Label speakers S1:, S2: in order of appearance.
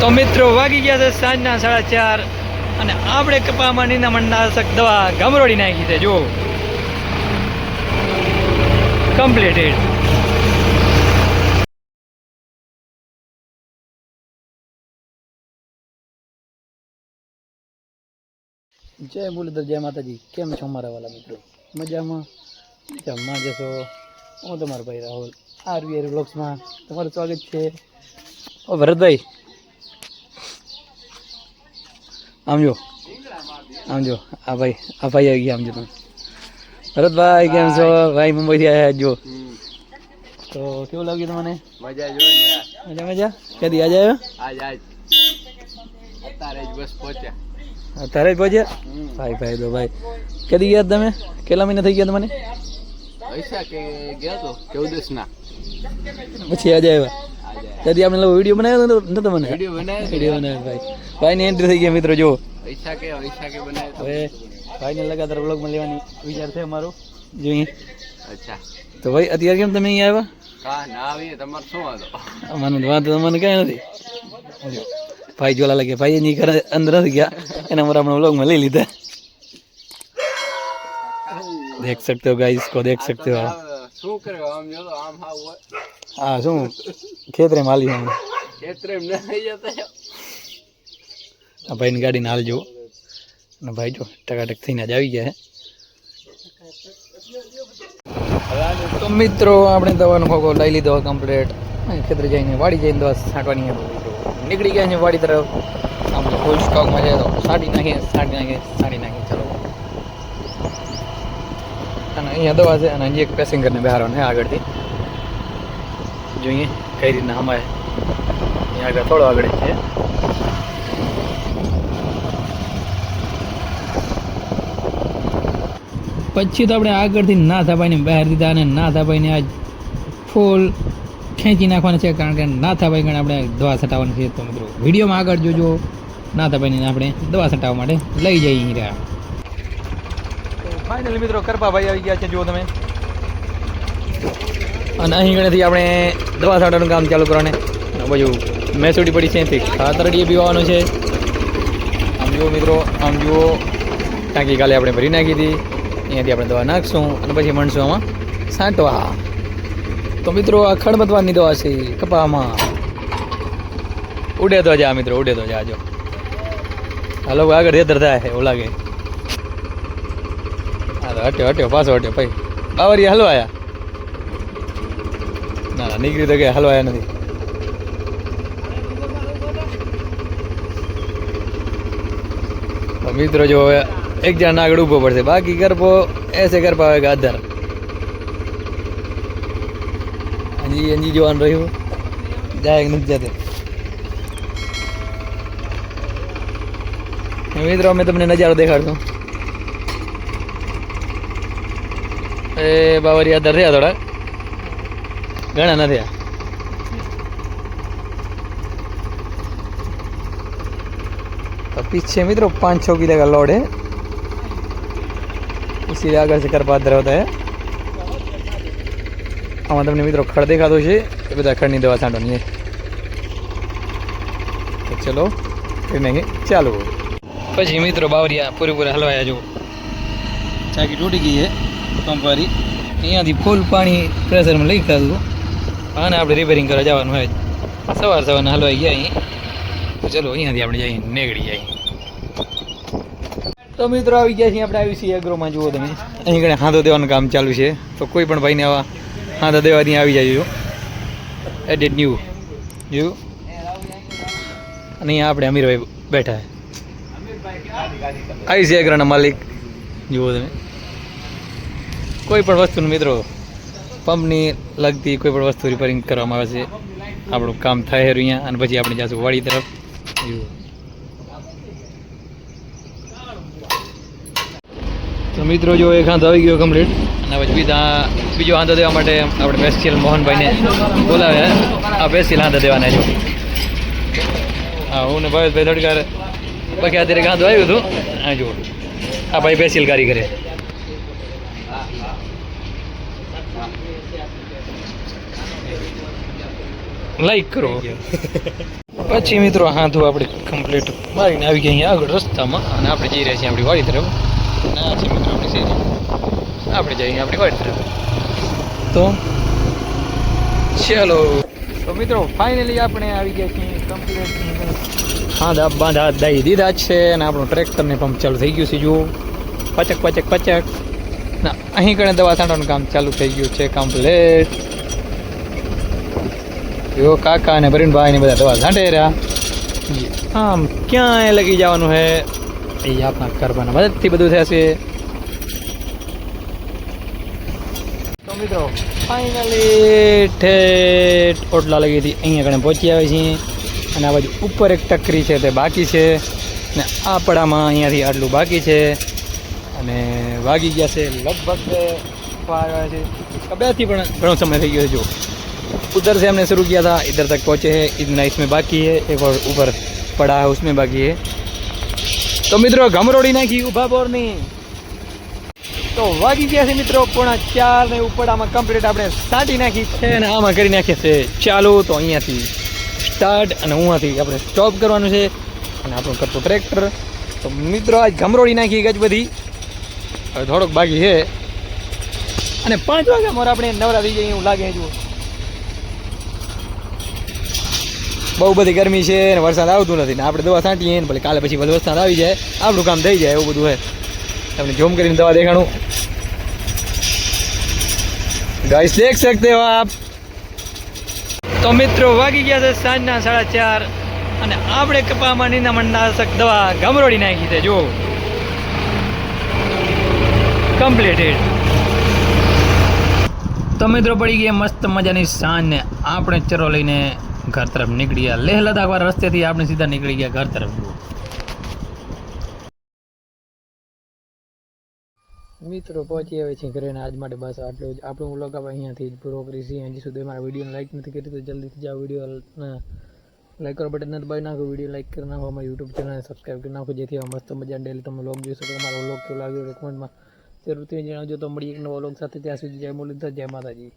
S1: તો મિત્રો, વાગી ગયા છે સાંજના સાડા ચાર અને આપણે કપામાં નિનામણનાશક દવા ગમરોડી નાખી છે જો કમ્પ્લીટેડ જય મુરલીધર, જય માતાજી. કેમ છો મારા વાલા મિત્રો? મજામાં? જમવા જશો? હું તમારો ભાઈ રાહુલ. આરવીઆર બ્લોગ્સમાં તમારું સ્વાગત છે. ઓ ભરતભાઈ આમ જો આમ જો આ ભાઈ આ ભાઈ આવી ગયા આમ જો તમે. ભરતભાઈ કેમ છો? ભાઈ. મુંબઈથી આવ્યા જો. તો કેવું લાગ્યું તમને?
S2: મજા
S1: મજા મજા? ક્યાંથી? આજે આવ્યો?
S2: આજ આજ. અત્યારે જ બસ પહોંચ્યા.
S1: અત્યારે જ પહોંચ્યા? ભાઈ ભાઈ તો ભાઈ. કદી ગયા તમે? કેટલા મહિના થઈ ગયા તમને?
S2: પૈસા કે ગયા તો ચૌદસ ના
S1: પછી આજે આવ્યા? તેથી આપણે વીડિયો બનાવ્યો ને તમને
S2: વીડિયો બનાવ્યો
S1: વીડિયો બનાવ્યો ભાઈ ભાઈની એન્ટ્રી થઈ ગઈ મિત્રો જો
S2: પૈસા કે પૈસા કે બનાવ્યો
S1: હવે ભાઈને લગાતાર બ્લોગમાં લેવાની વિચાર છે અમારો જોઈએ
S2: અચ્છા
S1: તો ભાઈ અત્યારે કેમ તમે અહીંયા
S2: આવ્યા ના આવીએ તમારે શું
S1: વાંધો મને વાંધો તમને કાંઈ નથી ભાઈ જોલા લાગે ભાઈ એની ઘરે અંદર જ ગયા એને અમારા હમણાં બ્લોગમાં લઈ લીધા દેખ સકતે હો ગાઈસ કો દેખ સકતે
S2: હો શું કર્યો આમ જો આમ હા હોય.
S1: હા શું? ખેતરે માલી હમણાં
S2: ખેતરે ના થઈ જતા.
S1: આ ભાઈની ગાડીને હાલ જુઓ અને ભાઈ જો ટકાટક થઈને જ આવી ગયા છે તો મિત્રો આપણે દવાનો ખોખો લઈ લીધો કમ્પ્લીટ ખેતરે જઈને વાડી જઈને દવા છાંટવાની નીકળી ગયા છે વાડી તરફ. આપણે ફૂલ સ્ટોકમાં જાય તો છાંટી નાખીએ છાંટી નાખીએ છાંટી નાખીએ. ચલો. અને અહીંયા દવા છે અને હજી એક પેસેન્જરને બહારવાનું આગળથી. જોઈએ કઈ રીતના અમારે અહીંયા આગળ થોડો આગળ છે. પછી તો આપણે આગળથી ના થાભાઈને બહાર દીધા અને ના થાભાઈને આજ ફૂલ ખેંચી નાખવાના છે કારણ કે ના થાભાઈ ગણ આપણે દવા છટાવવાની છે તો મિત્રો, વિડીયોમાં આગળ જોજો. ના થાભાઈને આપણે દવા છટાવવા માટે લઈ જઈએ રહ્યા ફાઇનલી મિત્રો, કરપાભાઈ આવી ગયા છે, જુઓ તમે. અને અહીં ગણેથી આપણે દવા છાંટવાનું કામ ચાલુ કરવાને. બાજુ મેસોડી પડી છે એથી ખાતરડીએ પીવાનું છે. આમ જુઓ મિત્રો, આમ જુઓ. ટાંકી કાલે આપણે ભરી નાખી હતી. અહીંયાથી આપણે દવા નાખશું અને પછી મળશું આમાં છાંટવા તો મિત્રો, આ ખડબતવાની દવા છે, કપામાં. ઉડે તો જા મિત્રો, ઉડે તો જાજો હાલો, આગળ રેતર થાય, એવું લાગે. હટ્યો હટ્યો, પાછો હટ્યો, ભાઈ. બાવરી હલવાયા. ના ના, નીકળી તો કે હલવાયા નથી. મિત્રો જો હવે એક જણ આગળ ઊભો પડશે. બાકી ગરબો એસે ગરબા આવે આધાર. હજી હજી જોવાનું રહ્યું. જાય નથી જતે. મિત્રો, અમે તમને નજારો દેખાડશું. એ બાવરી અધર રહ્યા થોડા ઘણા નથી આ तो पीछे मित्रों पाँच छः किलो का लोड है इसीलिए આગળ से કરપાત્ર होता है આમાં તમને મિત્રો ખડ દેખાતો છે એ બધા ખડની દવા છાંટવાની છે તો ચલો કરી નાખીએ ચાલુ પછી મિત્રો બાવરિયા પૂરેપૂરા હલવાયા જો ચાકી તૂટી ગઈ છે પંપવાળી અહીંયાથી ફૂલ પાણી પ્રેશરમાં લઈ ખાધું. અને આપણે રિપેરિંગ કરવા જવાનું હોય. સવાર સવારના હલવાઈ ગયા અહીં. તો ચલો અહીંયાથી આપણે જઈએ, નેગડી જઈએ. તો મિત્રો આવી ગયા છીએ આપણે આવી છીએ એગ્રોમાં જુઓ તમે. અહીં કણે હાથો દેવાનું કામ ચાલુ છે. તો કોઈ પણ ભાઈને આવા હાથો દેવા ત્યાં આવી જાય એડિટ ન્યૂ જોયું અને અહીંયા આપણે અમીરભાઈ બેઠા આવી છે એગ્રોના માલિક. જુઓ તમે. કોઈ પણ વસ્તુનું મિત્રો, પંપની લગતી કોઈ પણ વસ્તુ રિપેરિંગ કરવામાં આવે છે. આપણું કામ થાય હેરું અહીંયા, અને પછી આપણે જાશું વાડી તરફ. તો મિત્રો, જો એક હાથ આવી ગયો કમ્પ્લીટ અને પછી બીજા બીજો હાથ દેવા માટે આપણે પેસ્ટિયલ મોહનભાઈને બોલાવે. આ પેસ્ટિયલ હાથ દેવાના જો હા, હું ને ભાવેશભાઈ ધડકાર બાકી અત્યારે હાથ આવ્યું હતું. હા જુઓ. આ ભાઈ પેસ્ટિયલ કારીગરે લાઈક કરો. પછી મિત્રો હાથું આપણે કમ્પ્લીટ મારીને આવી ગયા અહીંયા આગળ રસ્તામાં અને આપણે જઈ રહ્યા છીએ આપણી વાડી તરફ. અને છે મિત્રો આપણી શેરી આપણે જઈએ આપણી વાડી તરફ. તો, ચાલો. તો મિત્રો ફાઇનલી આપણે આવી ગયા છીએ કમ્પ્લીટ હા દા બાંધા દઈ દીધા છે અને આપણું ટ્રેક્ટરને પંપ ચાલુ થઈ ગયું છે, જુઓ. પચક પચક પચક. ના, અહીં કણે દવા છાંટવાનું કામ ચાલુ થઈ ગયું છે કમ્પ્લીટ જો કાકા અને ભરીનભાઈ ને બધા દવા છાંટે રહ્યા આમ ક્યાંય લગી જવાનું હે એ આપણા કરવાના મદદથી બધું થશે તો મિત્રો ફાઇનલી ઠેઠ ઓટલા લગી હતી અહીંયા કણે પહોંચી આવે છીએ અને આ બાજુ ઉપર એક ટકરી છે તે બાકી છે ને આ પડામાં અહીંયાથી આટલું બાકી છે અને વાગી ગયા છે લગભગ છે બેથી પણ ઘણો સમય થઈ ગયો છે જો उधर से हमने शुरू किया था इधर तक पहुँचे हैं इतना इसमें बाकी है एक और ऊपर पड़ा है उसमें बाकी है તો મિત્રો ગમરોડી નાખી ઊભા બોરની તો વાગી ગયા છે મિત્રો પોણા ચાર ને ઉપડામાં કમ્પ્લીટ આપણે સાટી નાખી છે અને આમાં કરી નાખીએ છે ચાલુ તો અહીંયાથી સ્ટાર્ટ અને અહીંયાથી આપણે સ્ટોપ કરવાનું છે અને આપણું કરતું ટ્રેક્ટર તો મિત્રો આજ ગમરોડી નાખી ગજ બધી હવે થોડોક બાકી છે અને પાંચ વાગ્યા મોર આપણે નવરા થઈ જઈએ એવું લાગે છે બહુ બધી ગરમી છે ને વરસાદ આવતું નથી ને આપણે દવા છાંટીએ ને ભલે કાલે પછી વરસાદ આવી જાય, આપણું કામ થઈ જાય એવું બધું હોય તમને જોમ કરીને દવા દેખાણું ગાઈસ દેખ શકતે હો આપ. તો મિત્રો, વાગી ગયા છે સાંજના સાડા ચાર અને આપણે કપામાં નિંદામણનાશક દવા ગમરોડી નાખી છે, જો. કમ્પ્લીટેડ તો મિત્રો, પડી ગયા મસ્ત મજાની સાંજને આપણે ચરો લઈને ઘર તરફ નીકળી ગયા. લેહ લદાખ રસ્તેથી આપણે સીધા નીકળી ગયા ઘર તરફ. મિત્રો, પહોંચી આવે છે ઘરે આજ માટે બસ આટલું જ. આપણું વ્લોગ આપણે અહીંયાથી પૂરો કરીશું હજી સુધી મારા વિડીયોને લાઈક નથી કરી તો જલ્દીથી જાઓ વીડિયો લાઈક કરો બટન દબાવી નાખો. વીડિયો લાઈક કરી નાખો. અમારા યુટ્યુબ ચેનલને સબસ્ક્રાઈબ કરી નાખો. જેથી મસ્ત મજા ડેલી તમે વ્લોગ જોઈ શકો. અમારો વ્લોગ કેવો લાગ્યો કોમેન્ટમાં જરૂરથી જણાવજો. તો મળી એક નવો વ્લોગ સાથે. ત્યાં સુધી જય મુરલીધર, જય માતાજી.